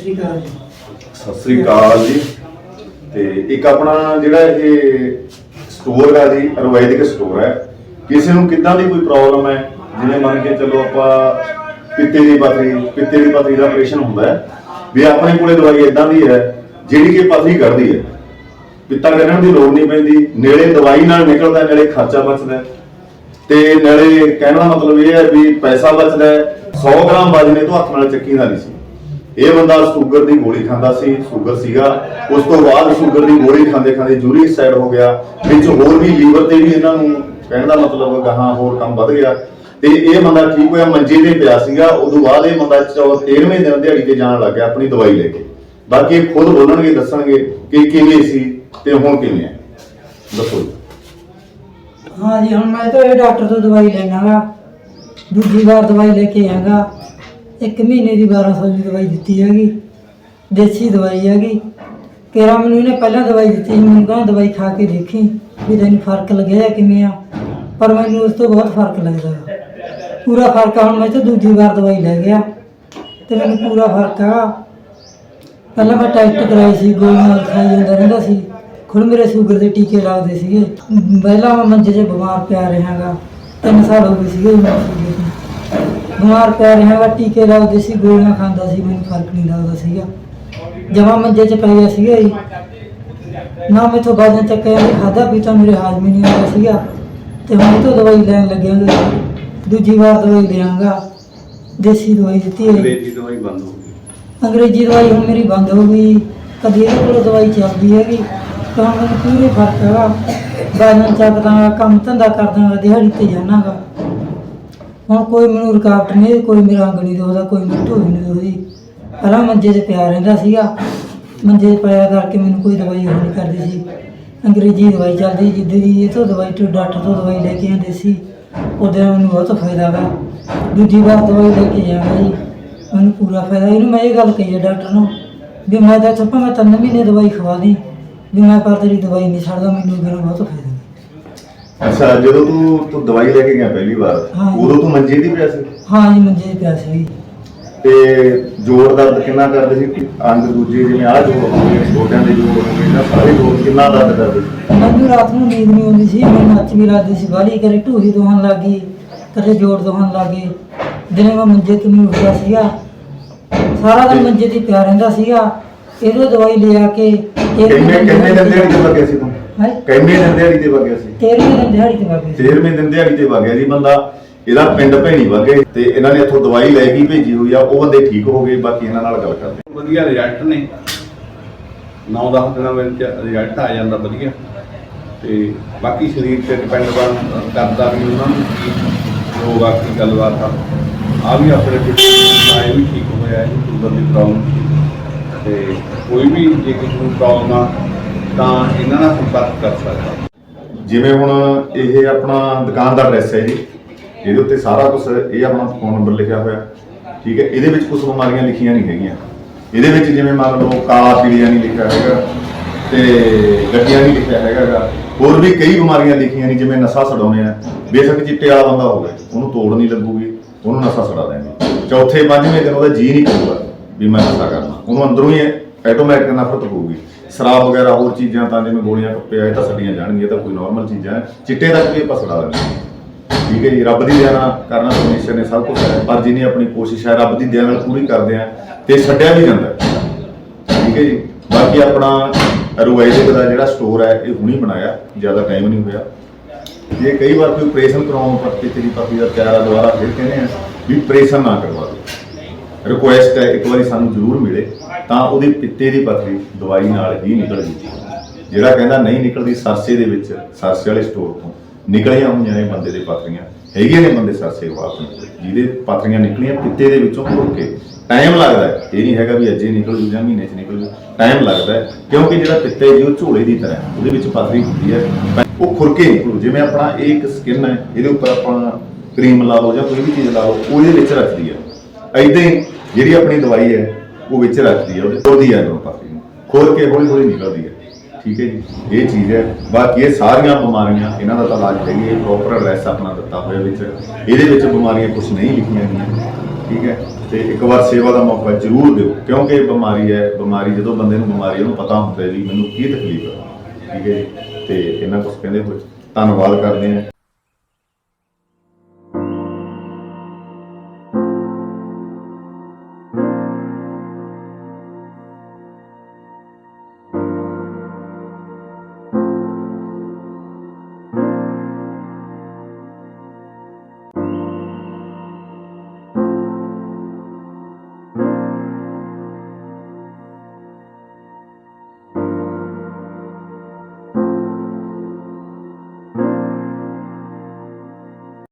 ਸ੍ਰੀ ਅਕਾਲ ਸਤਿ ਸ੍ਰੀ ਅਕਾਲ ਜੀ। ਤੇ ਇੱਕ ਆਪਣਾ ਜਿਹੜਾ ਇਹ ਸਟੋਰ ਹੈ ਜੀ, ਆਯੁਰਵੈਦਿਕ ਸਟੋਰ ਹੈ ਕਿਸੇ ਨੂੰ ਕਿੱਦਾਂ ਦੀ ਕੋਈ ਪ੍ਰੋਬਲਮ ਹੈ? ਜਿਵੇਂ ਮੰਨ ਕੇ ਚੱਲੋ ਆਪਾਂ ਪਿੱਤੇ ਦੀ ਪਥਰੀ ਪਿੱਤੇ ਦੀ ਪਥਰੀ ਦਾ ਆਪਰੇਸ਼ਨ ਹੁੰਦਾ ਹੈ। ਵੀ ਆਪਣੇ ਕੋਲੇ ਦਵਾਈ ਇਦਾਂ ਦੀ ਹੈ, ਜਿਹੜੀ ਕਿ ਪਥਰੀ ਕੱਢਦੀ ਹੈ। ਪਿੱਤਾ ਕੱਢਣ ਦੀ ਲੋੜ ਨਹੀਂ ਪੈਂਦੀ। ਨੇੜੇ ਦਵਾਈ ਨਾਲ ਨਿਕਲਦਾ, ਨੇੜੇ ਖਰਚਾ ਬਚਦਾ ਤੇ ਨਾਲੇ ਕਹਿਣ ਦਾ ਮਤਲਬ ਇਹ ਹੈ ਵੀ ਪੈਸਾ ਬਚਦਾ ਹੈ। 100 ਗ੍ਰਾਮ ਵਜਨੇ ਤੋਂ ਹੱਥ ਨਾਲ ਚੱਕੀ ਦਾ ਨਹੀਂ ਸੀ। ਇਹ ਬੰਦਾ ਸ਼ੂਗਰ ਦੀ ਗੋਲੀ ਖਾਂਦਾ ਸੀ, ਸ਼ੂਗਰ ਸੀਗਾ। ਉਸ ਤੋਂ ਬਾਅਦ ਸ਼ੂਗਰ ਦੀ ਗੋਲੀ ਖਾਂਦੇ ਖਾਂਦੇ ਯੂਰਿਕ ਸਾਈਡ ਹੋ ਗਿਆ, ਵਿੱਚ ਹੋਰ ਵੀ ਲੀਵਰ ਤੇ ਵੀ ਇਹਨਾਂ ਨੂੰ ਕਹਿਣ ਦਾ ਮਤਲਬ ਗਾਹਾਂ ਹੋਰ ਕੰਮ ਵੱਧ ਗਿਆ। ਤੇ ਇਹ ਬੰਦਾ ਠੀਕ ਹੋਇਆ, ਮੰਜੇ ਤੇ ਪਿਆ ਸੀਗਾ। ਉਦੋਂ ਬਾਅਦ ਇਹ ਬੰਦਾ 13ਵੇਂ ਦਿਨ ਦਿਹਾੜੀ ਤੇ ਜਾਣ ਲੱਗ ਗਿਆ ਆਪਣੀ ਦਵਾਈ ਲੈ ਕੇ। ਬਾਕੀ ਇਹ ਖੁਦ ਬੋਲਣਗੇ, ਦੱਸਣਗੇ ਕਿ ਕਿਵੇਂ ਸੀ ਤੇ ਹੁਣ ਕਿਵੇਂ ਹੈ। ਦੱਸੋ ਹਾਂ ਜੀ ਹੁਣ ਮੈਂ ਤਾਂ ਇਹ ਡਾਕਟਰ ਤੋਂ ਦਵਾਈ ਲੈਣਾਗਾ ਦੂਜੀ ਵਾਰ ਦਵਾਈ ਲੈ ਕੇ ਆਂਗਾ ਇੱਕ ਮਹੀਨੇ ਦੀ 1200 ਦੀ ਦਵਾਈ ਦਿੱਤੀ ਹੈਗੀ, ਦੇਸੀ ਦਵਾਈ ਹੈਗੀ। ਕਿਹਾ ਮੈਨੂੰ ਇਹਨੇ ਪਹਿਲਾਂ ਦਵਾਈ ਦਿੱਤੀ ਮੈਨੂੰ ਕਹਿੰਦਾ ਦਵਾਈ ਖਾ ਕੇ ਦੇਖੀ ਵੀ ਤੈਨੂੰ ਫ਼ਰਕ ਲੱਗਿਆ ਕਿਵੇਂ ਆ। ਪਰ ਮੈਨੂੰ ਉਸ ਤੋਂ ਬਹੁਤ ਫ਼ਰਕ ਲੱਗਦਾ ਪੂਰਾ ਫ਼ਰਕ ਆ, ਹੁਣ ਮੈਂ ਤਾਂ ਦੂਜੀ ਵਾਰ ਦਵਾਈ ਲੈ ਗਿਆ ਤੇ ਮੈਨੂੰ ਪੂਰਾ ਫ਼ਰਕ ਆ। ਪਹਿਲਾਂ ਮੈਂ ਟੈਸਟ ਕਰਾਈ ਸੀ ਗੋਲੀਆਂ ਖਾਈ ਜਾਂਦਾ ਰਹਿੰਦਾ ਸੀ। ਖੁਦ ਮੇਰੇ ਸ਼ੂਗਰ ਦੇ ਟੀਕੇ ਲਾਉਂਦੇ ਸੀਗੇ। ਪਹਿਲਾਂ ਮੈਂ ਮੰਜੇ 'ਚ ਬਿਮਾਰ ਪਿਆ ਰਿਹਾਗਾ ਤਿੰਨ ਸਾਲ ਹੋ ਗਏ ਸੀਗੇ ਮੈਨੂੰ ਸ਼ੂਗਰ ਬਿਮਾਰ ਪਿਆ ਰਿਹਾਗਾ ਟੀਕੇ ਲਾਉਂਦੇ ਸੀ ਗੋਲੀਆਂ ਖਾਂਦਾ ਸੀ ਮੈਨੂੰ ਫ਼ਰਕ ਨਹੀਂ ਲੱਗਦਾ ਸੀਗਾ। ਜਮਾ ਮੰਜੇ 'ਚ ਪੈ ਗਿਆ ਸੀਗਾ ਜੀ। ਨਾ ਮੈਥੋਂ ਬਾਜ਼ਾਂ ਚੱਕਿਆ ਨਹੀਂ ਖਾਦਾ ਪੀਤਾ ਮੇਰੇ ਹਾਜ਼ਮ ਨਹੀਂ ਆਉਂਦਾ ਸੀਗਾ। ਤੇ ਹੁਣ ਇਹ ਤੋਂ ਦਵਾਈ ਲੈਣ ਲੱਗਿਆ ਦੂਜੀ ਵਾਰ ਦਵਾਈ ਲਿਆਂਗਾ ਦੇਸੀ ਦਵਾਈ ਦਿੱਤੀ ਹੈ। ਅੰਗਰੇਜ਼ੀ ਦਵਾਈ ਬੰਦ ਹੋ ਗਈ। ਅੰਗਰੇਜ਼ੀ ਦਵਾਈ ਹੁਣ ਮੇਰੀ ਬੰਦ ਹੋ ਗਈ। ਕਦੀ ਇਹਦੇ ਕੋਲ ਦਵਾਈ ਚੱਲਦੀ ਹੈਗੀ। ਤਾਂ ਮੈਨੂੰ ਪੂਰੇ ਫ਼ਰਕ ਹੈਗਾ। ਬਾਜਨ ਚੱਕਦਾ ਕੰਮ ਧੰਦਾ ਕਰਦਾ ਦਿਹਾੜੀ ਤੇ ਜਾਣਾਗਾ ਹੁਣ ਕੋਈ ਮੈਨੂੰ ਰੁਕਾਵਟ ਨਹੀਂ ਕੋਈ ਮੇਰਾ ਅੰਗ ਨਹੀਂ ਦੁਖਦਾ ਕੋਈ ਮੇਰੀ ਢੋਈ ਨਹੀਂ ਦੁਖਦੀ ਪਹਿਲਾਂ ਮੰਜੇ 'ਤੇ ਪਿਆ ਰਹਿੰਦਾ ਸੀਗਾ। ਮੰਜੇ 'ਤੇ ਪਿਆ ਕਰਕੇ ਮੈਨੂੰ ਕੋਈ ਦਵਾਈ ਹੋਰ ਨਹੀਂ ਕਰਦੀ ਸੀ। ਅੰਗਰੇਜ਼ੀ ਦਵਾਈ ਚੱਲਦੀ ਜਿੱਦਾਂ ਦੀ ਇਹ ਤੋਂ ਦਵਾਈ ਤੋਂ ਡਾਕਟਰ ਤੋਂ ਦਵਾਈ ਲੈ ਕੇ ਆਉਂਦੇ ਸੀ, ਉਹਦੇ ਨਾਲ ਮੈਨੂੰ ਬਹੁਤ ਫਾਇਦਾ ਵਾ ਦੂਜੀ ਵਾਰ ਦਵਾਈ ਲੈ ਕੇ ਜਾਵਾਂ ਜੀ, ਮੈਨੂੰ ਪੂਰਾ ਫਾਇਦਾ ਇਹਨੂੰ ਮੈਂ ਇਹ ਗੱਲ ਕਹੀ ਹੈ ਡਾਕਟਰ ਨੂੰ ਵੀ ਮੈਂ ਤਾਂ ਇੱਥੋਂ ਭਾਵੇਂ ਤਿੰਨ ਮਹੀਨੇ ਦਵਾਈ ਖਵਾ ਦੀ, ਵੀ ਮੈਂ ਪਰ ਤੇਰੀ ਦਵਾਈ ਨਹੀਂ ਛੱਡਦਾ, ਮੈਨੂੰ ਇਹਦਾ ਬਹੁਤ ਫਾਇਦਾ। ਅੱਛਾ ਜਦੋਂ ਤੂੰ ਤੂੰ ਦਵਾਈ ਲੈ ਕੇ ਗਿਆ ਪਹਿਲੀ ਵਾਰ ਹਾਂ। ਉਦੋਂ ਤੂੰ ਮੰਜੇ ਦੀ ਪਿਆ ਸੀ? ਹਾਂ ਜੀ ਮੰਜੇ 'ਤੇ ਪਿਆ ਸੀ। ਤੇ ਜੋੜ ਦਰਦ ਕਿੰਨਾ ਕਰਦੇ ਸੀ? ਅੰਗ ਦੂਜੇ ਜਿਵੇਂ ਆਹ ਜੋੜ ਹੋ ਗਏ ਛੋਟਿਆਂ ਦੇ ਜੋੜ ਹੋ ਗਏ ਇਹਨਾਂ ਸਾਰੇ ਜੋੜ ਕਿੰਨਾ ਦਰਦ ਕਰਦੇ ਸੀ? ਮੈਨੂੰ ਰਾਤ ਨੂੰ ਨੀਂਦ ਨਹੀਂ ਆਉਂਦੀ ਸੀ ਮੈਨੂੰ ਨੱਚ ਵੀ ਲੱਗਦੀ ਸੀ ਬਾਲੀ ਕਰੇ ਢੂਹੀ ਦੋਹਣ ਲੱਗੀ ਕਦੇ ਜੋੜ ਦੋਹਣ ਲੱਗੇ। ਦਿਨੇ ਮੈਂ ਮੰਜੇ ਤੇ ਨਹੀਂ ਉੱਠਿਆ ਸੀਗਾ ਸਾਰਾ ਦਿਨ ਮੰਜੇ ਤੇ ਪਿਆ ਰਹਿੰਦਾ ਸੀਗਾ ਇਹਦੋਂ ਦਵਾਈ ਲਿਆ ਕੇ ਇਹ ਕਿੰਨੇ ਕਿੰਨੇ ਦਿਨ ਤੇ ਵਗਿਆ ਸੀ ਤੂੰ? ਹੈ? ਕਿੰਨੇ ਦਿਨ ਦਿਹਾੜੀ ਤੇ ਵਗਿਆ ਸੀ। ਤੇਰਵੇਂ ਦਿਨ ਦਿਹਾੜੀ ਤੇ ਵਗ ਗਈ 13ਵੇਂ ਦਿਨ ਦਿਹਾੜੀ ਤੇ ਵਗਿਆ ਜੀ ਬੰਦਾ। ਇਹਦਾ ਪਿੰਡ ਭੈਣੀ ਵਗੇ ਤੇ ਇਹਨਾਂ ਨੇ ਇੱਥੋਂ ਦਵਾਈ ਲੈ ਕੇ ਭੇਜੀ ਹੋਈ ਆ। ਉਹ ਬੰਦੇ ਠੀਕ ਹੋ ਗਏ ਬਾਕੀ ਇਹਨਾਂ ਨਾਲ ਗੱਲ ਕਰਦੇ ਵਧੀਆ ਰਿਜ਼ਲਟ ਨੇ। 9-10 ਦਿਨਾਂ ਵਿੱਚ ਰਿਜ਼ਲਟ ਆ ਜਾਂਦਾ ਵਧੀਆ। ਤੇ ਬਾਕੀ ਸਰੀਰ ਤੇ ਡਿਪੈਂਡ ਕਰਦਾ ਵੀ ਉਹਨਾਂ ਨੂੰ ਕੀ ਰੋਗ ਆ ਕੀ ਗੱਲਬਾਤ ਆ। ਆ ਵੀ ਆਪਣੇ ਪਿੱਛੇ ਆਏ ਵੀ ਠੀਕ ਹੋਇਆ ਹੈ ਸ਼ੂਗਰ ਦੀ ਪ੍ਰੋਬਲਮ ਤੇ ਕੋਈ ਵੀ ਜੇ ਕਿਸੇ ਨੂੰ ਪ੍ਰੋਬਲਮ ਆ ਤਾਂ ਇਹਨਾਂ ਨਾਲ ਸੰਪਰਕ ਕਰ ਸਕਦਾ। ਜਿਵੇਂ ਹੁਣ ਇਹ ਆਪਣਾ ਦੁਕਾਨ ਦਾ ਐਡਰੈਸ ਹੈ ਜੀ ਇਹਦੇ ਉੱਤੇ ਸਾਰਾ ਕੁਝ ਇਹ ਆਪਣਾ ਫੋਨ ਨੰਬਰ ਲਿਖਿਆ ਹੋਇਆ। ਠੀਕ ਹੈ, ਇਹਦੇ ਵਿੱਚ ਕੁਝ ਬਿਮਾਰੀਆਂ ਲਿਖੀਆਂ ਨਹੀਂ ਹੈਗੀਆਂ। ਇਹਦੇ ਵਿੱਚ ਜਿਵੇਂ ਮੰਨ ਲਓ ਕਾਲਾ ਪੀਲੀਆ ਨਹੀਂ ਲਿਖਿਆ ਹੈਗਾ ਤੇ ਗੱਡੀਆਂ ਨਹੀਂ ਲਿਖਿਆ ਹੈਗਾ ਗਾ। ਹੋਰ ਵੀ ਕਈ ਬਿਮਾਰੀਆਂ ਲਿਖੀਆਂ ਨਹੀਂ ਜਿਵੇਂ ਨਸ਼ਾ ਛਡਾਉਣੇ ਆ। ਬੇਸ਼ੱਕ ਚਿੱਟੇ ਵਾਲਾ ਬੰਦਾ ਹੋਵੇ, ਉਹਨੂੰ ਤੋੜ ਨਹੀਂ ਲੱਗੂਗੀ, ਉਹਨੂੰ ਨਸ਼ਾ ਛਡਾ ਦੇਣਗੇ। ਚੌਥੇ ਪੰਜਵੇਂ ਦਿਨ ਉਹਦਾ ਜੀ ਨਹੀਂ ਕਰੂਗਾ ਵੀ ਮੈਂ ਨਸ਼ਾ ਕਰਨਾ। ਉਹਨੂੰ ਅੰਦਰੋਂ ਹੀ ਆਟੋਮੈਟਿਕ ਨਫ਼ਰਤ ਹੋਊਗੀ। ਸ਼ਰਾਬ ਵਗੈਰਾ ਹੋਰ ਚੀਜ਼ਾਂ ਤਾਂ ਜਿਵੇਂ ਗੋਲੀਆਂ ਕੱਪੇ ਆ, ਇਹ ਤਾਂ ਛੱਡੀਆਂ ਜਾਣਗੀਆਂ ਤਾਂ ਕੋਈ ਨਾਰਮਲ ਚੀਜ਼ਾਂ ਹੈ ਚਿੱਟੇ ਤੱਕ ਵੀ ਆਪਾਂ ਛਡਾ ਲੈਂਦੇ ਠੀਕ ਹੈ ਜੀ, ਰੱਬ ਦੀ ਦਇਆ ਨਾਲ ਕਰਨਾ ਪਰਮੇਸ਼ਰ ਨੇ ਸਭ ਕੁਝ ਹੈ, ਪਰ ਜਿੰਨੀ ਆਪਣੀ ਕੋਸ਼ਿਸ਼ ਹੈ, ਰੱਬ ਦੀ ਦਇਆ ਨਾਲ ਪੂਰੀ ਕਰਦੇ ਆ ਤੇ ਛੱਡਿਆ ਵੀ ਜਾਂਦਾ ਠੀਕ ਹੈ ਜੀ, ਬਾਕੀ ਆਪਣਾ ਰੁਵੈਦਿਕ ਦਾ ਜਿਹੜਾ ਸਟੋਰ ਹੈ, ਇਹ ਹੁਣੀ ਬਣਾਇਆ, ਜ਼ਿਆਦਾ ਟਾਈਮ ਨਹੀਂ ਹੋਇਆ। ਜੇ ਕਈ ਵਾਰ ਕੋਈ ਆਪਰੇਸ਼ਨ ਕਰਾਉਣ ਪਰ ਕਿਸੇ ਦੀ ਪਤੀ ਦਾ ਤਿਆਰਾ ਦੁਆਰਾ ਫਿਰ ਕਹਿੰਦੇ ਆ ਵੀ ਆਪਰੇਸ਼ਨ ਨਾ ਕਰਵਾ ਦਿਓ। ਰਿਕੁਐਸਟ ਹੈ, ਇੱਕ ਵਾਰੀ ਸਾਨੂੰ ਜ਼ਰੂਰ ਮਿਲੇ, ਤਾਂ ਉਹਦੀ ਪਿੱਤੇ ਦੀ ਪਥਰੀ ਦਵਾਈ ਨਾਲ ਹੀ ਨਿਕਲ ਜੂਗੀ ਜਿਹੜਾ ਕਹਿੰਦਾ ਨਹੀਂ ਨਿਕਲਦੀ, ਸਰਸੇ ਦੇ ਵਿੱਚ, ਸਰਸੇ ਵਾਲੇ ਸਟੋਰ ਤੋਂ ਨਿਕਲੀਆਂ ਹੋਈਆਂ ਨੇ ਬੰਦੇ ਦੇ ਪਥਰੀਆਂ ਹੈਗੀਆਂ ਨੇ ਬੰਦੇ ਸਰਸੇ ਕੋਲ ਜਿਹਦੇ ਪਥਰੀਆਂ ਨਿਕਲੀਆਂ, ਪਿੱਤੇ ਦੇ ਵਿੱਚੋਂ ਖੁਰ ਕੇ। ਟਾਈਮ ਲੱਗਦਾ ਹੈ। ਇਹ ਨਹੀਂ ਹੈਗਾ ਵੀ ਅੱਜੇ ਨਿਕਲ ਜੂ ਜਾਂ ਮਹੀਨੇ 'ਚ ਨਿਕਲ ਜੂ। ਟਾਈਮ ਲੱਗਦਾ ਹੈ। ਕਿਉਂਕਿ ਜਿਹੜਾ ਪਿੱਤੇ ਜੀ ਉਹ ਝੋਲੇ ਦੀ ਤਰ੍ਹਾਂ ਉਹਦੇ ਵਿੱਚ ਪਥਰੀ ਹੁੰਦੀ ਹੈ। ਉਹ ਖੁਰ ਕੇ ਨਿਕਲੂ ਜਿਵੇਂ ਆਪਣਾ ਇਹ ਇੱਕ ਸਕਿਨ ਹੈ, ਇਹਦੇ ਉੱਪਰ ਆਪਾਂ ਕਰੀਮ ਲਾ ਲਓ ਜਾਂ ਕੋਈ ਵੀ ਚੀਜ਼ ਲਾ ਲਓ, ਉਹਦੇ ਵਿੱਚ ਰੱਖਦੀ ਹੈ। ਐਦਾਂ ਹੀ ਜਿਹੜੀ ਆਪਣੀ ਦਵਾਈ ਹੈ, ਉਹ ਵਿੱਚ ਰੱਖਦੀ ਹੈ, ਉਹਦੇ ਖੋਲਦੀ ਹੈ ਅੰਦਰੋਂ ਪਥਰੀ ਨੂੰ ਖੋਲ ਕੇ ਹੌਲੀ ਹੌਲੀ ਨਿਕਲਦੀ ਹੈ। ਠੀਕ ਹੈ ਜੀ? ਇਹ ਚੀਜ਼ ਹੈ। ਬਾਕੀ ਇਹ ਸਾਰੀਆਂ ਬਿਮਾਰੀਆਂ, ਇਹਨਾਂ ਦਾ ਤਾਂ ਇਲਾਜ ਹੈਗੀ ਹੈ ਪ੍ਰੋਪਰ ਐਡਰੈਸ ਆਪਣਾ ਦਿੱਤਾ ਹੋਇਆ ਵਿੱਚ। ਇਹਦੇ ਵਿੱਚ ਬਿਮਾਰੀਆਂ ਕੁਝ ਨਹੀਂ ਲਿਖੀਆਂ ਗਈਆਂ। ਠੀਕ ਹੈ? ਤੇ ਇੱਕ ਵਾਰ ਸੇਵਾ ਦਾ ਮੌਕਾ ਜ਼ਰੂਰ ਦਿਓ। ਕਿਉਂਕਿ ਇਹ ਬਿਮਾਰੀ ਹੈ, ਬਿਮਾਰੀ ਜਦੋਂ ਬੰਦੇ ਨੂੰ ਬਿਮਾਰੀ ਉਹਨੂੰ ਪਤਾ ਹੁੰਦਾ ਹੈ ਵੀ ਮੈਨੂੰ ਕੀ ਤਕਲੀਫ ਹੈ। ਠੀਕ ਹੈ ਜੀ? ਤੇ ਇਹਨਾਂ ਕੁਝ ਕਹਿੰਦੇ ਹੋਏ ਧੰਨਵਾਦ ਕਰਦੇ ਹਾਂ।